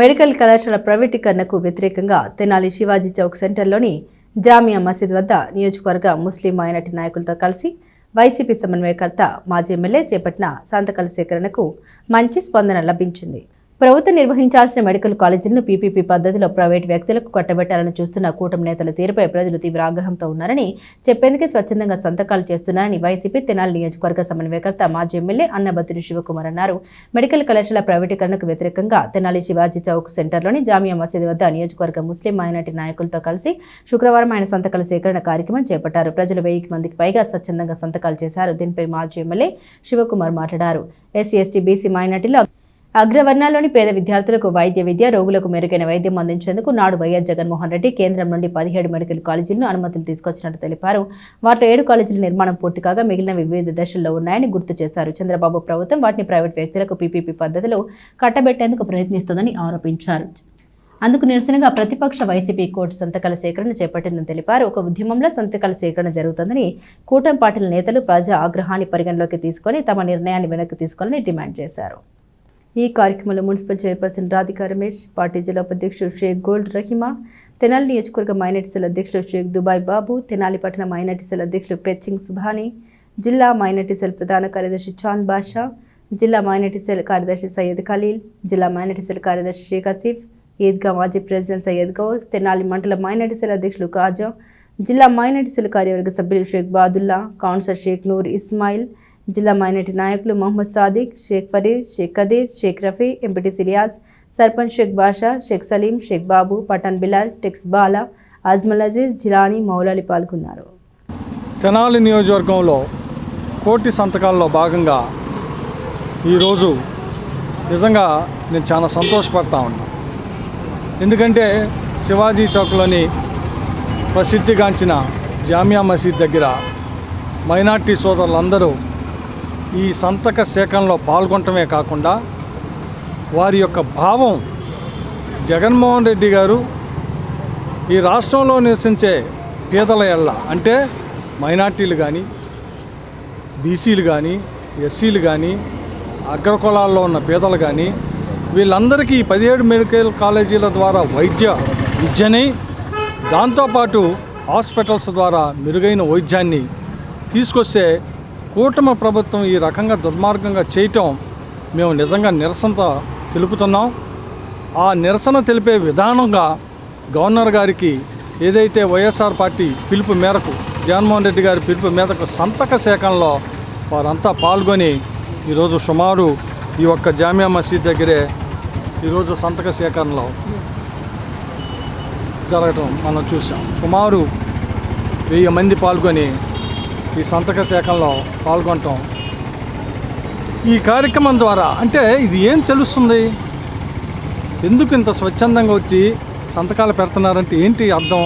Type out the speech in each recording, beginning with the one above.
Medical కళాశాల ప్రైవేటీకరణకు వ్యతిరేకంగా తెనాలి శివాజీ చౌక్ సెంటర్లోని జామియా మసీద్ వద్ద నియోజకవర్గ ముస్లిం మైనార్టీ నాయకులతో కలిసి వైసీపీ సమన్వయకర్త మాజీ ఎమ్మెల్యే చేపట్టిన సంతకాల సేకరణకు మంచి స్పందన లభించింది. ప్రభుత్వం నిర్వహించాల్సిన మెడికల్ కాలేజీలను పీపీపీ పద్ధతిలో ప్రైవేట్ వ్యక్తులకు కట్టబెట్టాలని చూస్తున్న కూటమి నేతల తీరుపై ప్రజలు తీవ్ర ఆగ్రహంతో ఉన్నారని చెప్పేందుకే స్వచ్ఛందంగా సంతకాలు చేస్తున్నారని వైసీపీ తెనాలి నియోజకవర్గ సమన్వయకర్త మాజీ ఎమ్మెల్యే అన్నబత్తిరి శివకుమార్ అన్నారు. మెడికల్ కళాశాల ప్రైవేటీకరణకు వ్యతిరేకంగా తెనాలి శివాజీ చౌక్ సెంటర్లోని జామియా మసీద్ వద్ద నియోజకవర్గ ముస్లిం మైనార్టీ నాయకులతో కలిసి శుక్రవారం ఆయన సంతకాల సేకరణ కార్యక్రమం చేపట్టారు. ప్రజలు వెయ్యికి మందికి పైగా స్వచ్ఛందంగా సంతకాలు చేశారు. దీనిపై మాజీ ఎమ్మెల్యే శివకుమార్ మాట్లాడారు. ఎస్సీ ఎస్టీ బీసీ మైనార్టీలో అగ్రవర్ణాల్లోని పేద విద్యార్థులకు వైద్య విద్య రోగులకు మెరుగైన వైద్యం అందించేందుకు నాడు వైఎస్ జగన్మోహన్ రెడ్డి కేంద్రం నుండి పదిహేడు మెడికల్ కాలేజీలను అనుమతులు తీసుకొచ్చినట్టు తెలిపారు. వాటిలో ఏడు కాలేజీల నిర్మాణం పూర్తి కాగా మిగిలినవి వివిధ దశల్లో ఉన్నాయని గుర్తు చేశారు. చంద్రబాబు ప్రభుత్వం వాటిని ప్రైవేట్ వ్యక్తులకు పీపీపీ పద్ధతిలో కట్టబెట్టేందుకు ప్రయత్నిస్తోందని ఆరోపించారు. అందుకు నిరసనగా ప్రతిపక్ష వైసీపీ కోర్టు సంతకాల సేకరణ చేపట్టిందని తెలిపారు. ఒక ఉద్యమంలో సంతకాల సేకరణ జరుగుతుందని కూటమి పార్టీల నేతలు ప్రజా ఆగ్రహాన్ని పరిగణలోకి తీసుకొని తమ నిర్ణయాన్ని వెనక్కి తీసుకోవాలని డిమాండ్ చేశారు. ఈ కార్యక్రమంలో municipal chairperson Radhika Ramesh party జిల్లా ఉపాధ్యక్షుడు షేక్ గోల్డ్ రహిమా తెనాలి నియోజకవర్గ మైనార్టీసీల అధ్యక్షుడు షేక్ దుబాయ్ బాబు తెనాలి పట్టణ మైనార్టీసీల అధ్యక్షుడు పెచ్చింగ్ సుభాని జిల్లా మైనార్టీసీల ప్రధాన కార్యదర్శి చాంద్ బాషా జిల్లా మైనార్టీసీల కార్యదర్శి సయ్యద్ ఖలీల్ జిల్లా మైనార్టీసీల కార్యదర్శి షేక్ ఆసిఫ్ ఈద్గా మాజీ ప్రెసిడెంట్ సయ్యద్ గౌర్ తెనాలి మండల మైనార్టీసీల అధ్యక్షులు కాజా జిల్లా మైనార్టీసీల కార్యవర్గ సభ్యులు షేక్ బాదుల్లా కౌన్సిలర్ షేక్ నూర్ ఇస్మాయిల్ జిల్లా మైనార్టీ నాయకులు మొహమ్మద్ సాదిక్ షేక్ ఫరీద్ షేక్ కదీర్ షేక్ రఫీ ఎంపీటీ సిలియాస్ సర్పంచ్ షేక్ బాషా షేక్ సలీం షేక్ బాబు పఠాన్ బిలాల్ టెక్స్ బాలా అజ్మల్ అజీజ్ జిలానీ మౌలాలి పాల్గొన్నారు. తెనాలి నియోజకవర్గంలో కోటి సంతకాల్లో భాగంగా ఈరోజు నిజంగా నేను చాలా సంతోషపడతా ఉన్నా. ఎందుకంటే శివాజీ చౌక్లోని ప్రసిద్ధిగాంచిన జామియా మసీద్ దగ్గర మైనార్టీ సోదరులందరూ ఈ సంతక సేకరణలో పాల్గొనటమే కాకుండా వారి యొక్క భావం జగన్మోహన్ రెడ్డి గారు ఈ రాష్ట్రంలో నివసించే పేదల ఎళ్ళ అంటే మైనార్టీలు కానీ బీసీలు కానీ ఎస్సీలు కానీ అగ్రకులాల్లో ఉన్న పేదలు కానీ వీళ్ళందరికీ ఈ పదిహేడు మెడికల్ కాలేజీల ద్వారా వైద్య విద్యని దాంతోపాటు హాస్పిటల్స్ ద్వారా మెరుగైన వైద్యాన్ని తీసుకొస్తే కూటమి ప్రభుత్వం ఈ రకంగా దుర్మార్గంగా చేయటం మేము నిజంగా నిరసనతో తెలుపుతున్నాం. ఆ నిరసన తెలిపే విధానంగా గవర్నర్ గారికి ఏదైతే వైఎస్ఆర్ పార్టీ పిలుపు మేరకు జగన్మోహన్ రెడ్డి గారి పిలుపు మేరకు సంతక సేకరణలో వారంతా పాల్గొని ఈరోజు సుమారు ఈ ఒక్క జామియా మసీద్ దగ్గరే ఈరోజు సంతక సేకరణలో జరగటం మనం చూసాం సుమారు వెయ్యి మంది పాల్గొని ఈ సంతక సేకరణలో పాల్గొనటం. ఈ కార్యక్రమం ద్వారా అంటే ఇది ఏం తెలుస్తుంది? ఎందుకు ఇంత స్వచ్ఛందంగా వచ్చి సంతకాలు పెడుతున్నారంటే ఏంటి అర్థం?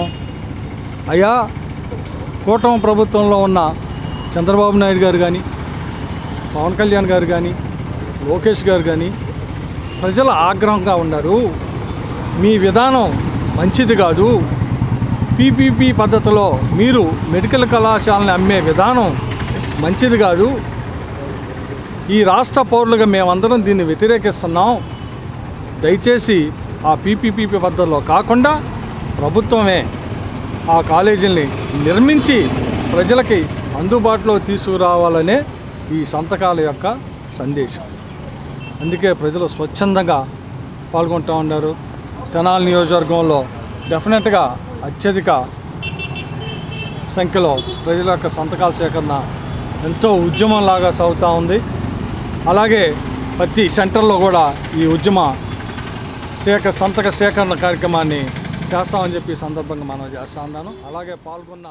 అయ్యా కూటమి ప్రభుత్వంలో ఉన్న చంద్రబాబు నాయుడు గారు కానీ పవన్ కళ్యాణ్ గారు కానీ లోకేష్ గారు కానీ ప్రజలు ఆగ్రహంగా ఉన్నారు. మీ విధానం మంచిది కాదు. పీపీపీ పద్ధతిలో మీరు మెడికల్ కళాశాలని అమ్మే విధానం మంచిది కాదు. ఈ రాష్ట్ర పౌరులుగా మేమందరం దీన్ని వ్యతిరేకిస్తున్నాం. దయచేసి ఆ పీపీపీ పద్ధతిలో కాకుండా ప్రభుత్వమే ఆ కాలేజీల్ని నిర్మించి ప్రజలకి అందుబాటులో తీసుకురావాలనే ఈ సంతకాల యొక్క సందేశం. అందుకే ప్రజలు స్వచ్ఛందంగా పాల్గొంటూ ఉన్నారు. తెనాలి నియోజకవర్గంలో డెఫినెట్గా అత్యధిక సంఖ్యలో ప్రజల యొక్క సంతకాల సేకరణ ఎంతో ఉద్యమంలాగా సాగుతూ ఉంది. అలాగే ప్రతి సెంటర్లో కూడా ఈ ఉద్యమ సేక సంతక సేకరణ కార్యక్రమాన్ని చేస్తామని చెప్పి సందర్భంగా మనం చేస్తా ఉన్నాను. అలాగే పాల్గొన్న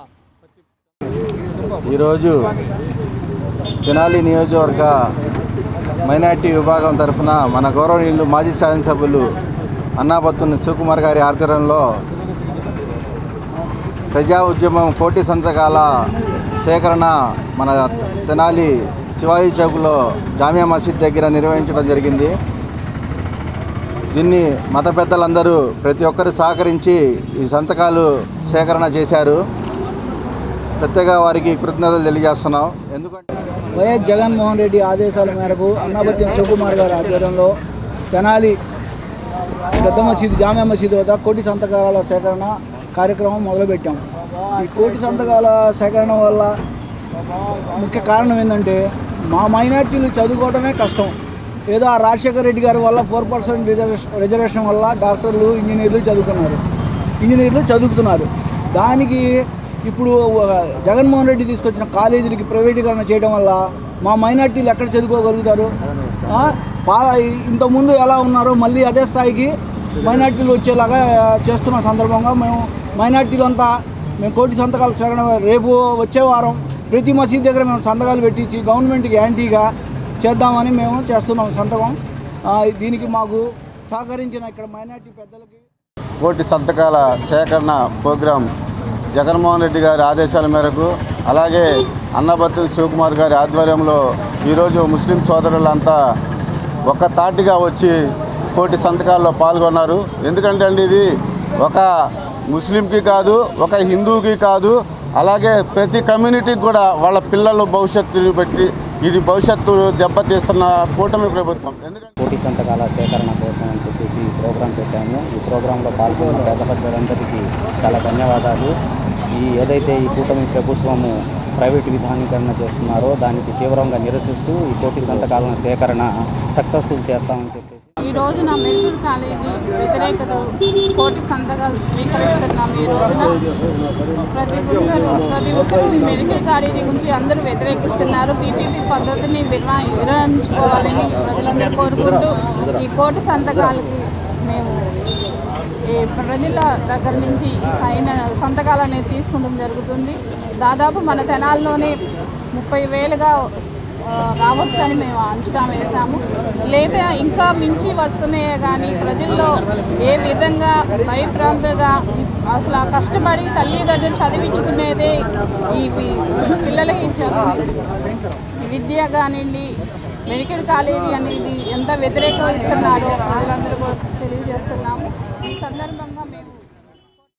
ఈరోజు తెనాలి నియోజకవర్గ మైనార్టీ విభాగం తరఫున మన గౌరవనీయులు మాజీ శాసనసభ్యులు అన్నాపత్తుని శివకుమార్ గారి ఆధ్వర్యంలో ప్రజా ఉద్యమం కోటి సంతకాల సేకరణ మన తెనాలి శివాజీ చౌక్లో జామియా మసీద్ దగ్గర నిర్వహించడం జరిగింది. దీన్ని మత పెద్దలందరూ ప్రతి ఒక్కరు సహకరించి ఈ సంతకాలు సేకరణ చేశారు. ప్రత్యేక వారికి కృతజ్ఞతలు తెలియజేస్తున్నాం. ఎందుకంటే వైఎస్ జగన్మోహన్ రెడ్డి ఆదేశాల మేరకు అన్నాబత్యం శివకుమార్ గారి ఆధ్వర్యంలో తెనాలి పెద్ద మసీదు జామియా మసీదు వద్ద కోటి సంతకాల సేకరణ కార్యక్రమం మొదలుపెట్టాం. ఈ కోటి సంతకాల సేకరణ వల్ల ముఖ్య కారణం ఏంటంటే మా మైనార్టీలు చదువుకోవడమే కష్టం. ఏదో ఆ రాజశేఖర రెడ్డి గారి వల్ల ఫోర్ పర్సెంట్ రిజర్వేషన్ రిజర్వేషన్ వల్ల డాక్టర్లు ఇంజనీర్లు చదువుకున్నారు. ఇంజనీర్లు చదువుతున్నారు దానికి ఇప్పుడు జగన్మోహన్ రెడ్డి తీసుకొచ్చిన కాలేజీలకి ప్రైవేటీకరణ చేయడం వల్ల మా మైనార్టీలు ఎక్కడ చదువుకోగలుగుతారు? ఇంతకుముందు ఎలా ఉన్నారో మళ్ళీ అదే స్థాయికి మైనార్టీలు వచ్చేలాగా చేస్తున్న సందర్భంగా మేము మైనార్టీలు అంతా మేము కోటి సంతకాలు సేకరణ రేపు వచ్చే వారం ప్రతి మసీద్ దగ్గర మేము సంతకాలు పెట్టించి గవర్నమెంట్కి యాంటీగా చేద్దామని మేము చేస్తున్నాం సంతకం. దీనికి మాకు సహకరించిన ఇక్కడ మైనార్టీ పెద్దలకి కోటి సంతకాల సేకరణ ప్రోగ్రాం జగన్మోహన్ రెడ్డి గారి ఆదేశాల మేరకు అలాగే అన్నబత్తుల శివకుమార్ గారి ఆధ్వర్యంలో ఈరోజు ముస్లిం సోదరులంతా ఒక తాటిగా వచ్చి కోటి సంతకాల్లో పాల్గొన్నారు. ఎందుకంటే అండి ఇది ఒక ముస్లింకి కాదు ఒక హిందూకి కాదు అలాగే ప్రతి కమ్యూనిటీకి కూడా వాళ్ళ పిల్లల భవిష్యత్తుని బట్టి ఇది భవిష్యత్తు దెబ్బతీస్తున్న కూటమి ప్రభుత్వం. ఎందుకంటే కోటి సంతకాల సేకరణ కోసం అని చెప్పేసి ఈ ప్రోగ్రాం పెట్టాము. ఈ ప్రోగ్రాంలో పాల్గొన్న పెద్ద పెద్దలందరికీ చాలా ధన్యవాదాలు. ఈ ఏదైతే ఈ కూటమి ప్రభుత్వము ప్రైవేట్ విధానీకరణ చేస్తున్నారో దానికి తీవ్రంగా నిరసిస్తూ ఈ కోటి సంతకాల సేకరణ సక్సెస్ఫుల్ చేస్తామని చెప్పి ఈ రోజున మెడికల్ కాలేజీ వ్యతిరేకత కోటి సంతకాలు స్వీకరిస్తున్నాం ఈ రోజున ప్రతి ఒక్కరు ప్రతి ఒక్కరు ఈ మెడికల్ కాలేజీ గురించి అందరూ వ్యతిరేకిస్తున్నారు. పీపీపీ పద్ధతిని విరమించుకోవాలని ప్రజలందరూ కోరుకుంటూ ఈ కోటి సంతకాలకి మేము ఈ ప్రజల దగ్గర నుంచి ఈ సైన్ సంతకాలు అనేది తీసుకోవడం జరుగుతుంది. దాదాపు మన తెనాల్లోనే ముప్పై వేలుగా రావచ్చని మేము అంచనా వేశాము. లేదా ఇంకా మించి వస్తున్నాయే కానీ ప్రజల్లో ఏ విధంగా భయప్రాంతగా అసలు ఆ కష్టపడి తల్లిదండ్రులు చదివించుకునేదే ఈ పిల్లలకి చదువు. విద్య కానివ్వండి మెడికల్ కాలేజీ అనేది ఎంత వ్యతిరేకం ఇస్తున్నారో వాళ్ళందరూ కూడా తెలియజేస్తున్నాము.